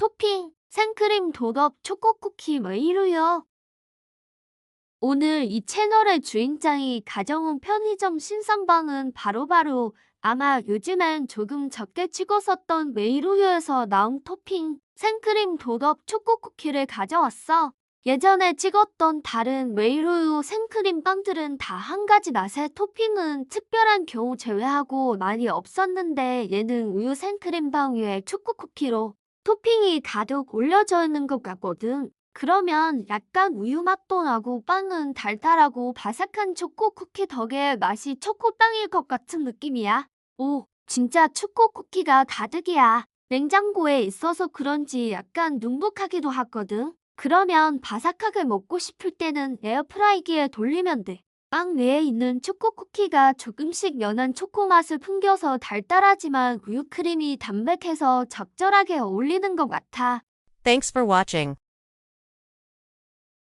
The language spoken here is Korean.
토핑, 생크림 도덕 초코 쿠키 왜 이루요? 오늘 이 채널의 주인장이 가져온 편의점 신상방은 바로 바로 아마 요즘엔 조금 적게 찍었었던 메이루유에서 나온 토핑 생크림 도덕 초코 쿠키를 가져왔어. 예전에 찍었던 다른 메이루유 생크림 빵들은 다 한 가지 맛의 토핑은 특별한 경우 제외하고 많이 없었는데 얘는 우유 생크림 빵 위에 초코 쿠키로 토핑이 가득 올려져 있는 것 같거든. 그러면 약간 우유 맛도 나고 빵은 달달하고 바삭한 초코 쿠키 덕에 맛이 초코빵일 것 같은 느낌이야. 오, 진짜 초코 쿠키가 가득이야. 냉장고에 있어서 그런지 약간 눅눅하기도 하거든. 그러면 바삭하게 먹고 싶을 때는 에어프라이기에 돌리면 돼. 빵 위에 있는 초코 쿠키가 조금씩 연한 초코 맛을 풍겨서 달달하지만 우유 크림이 담백해서 적절하게 어울리는 것 같아. Thanks for watching.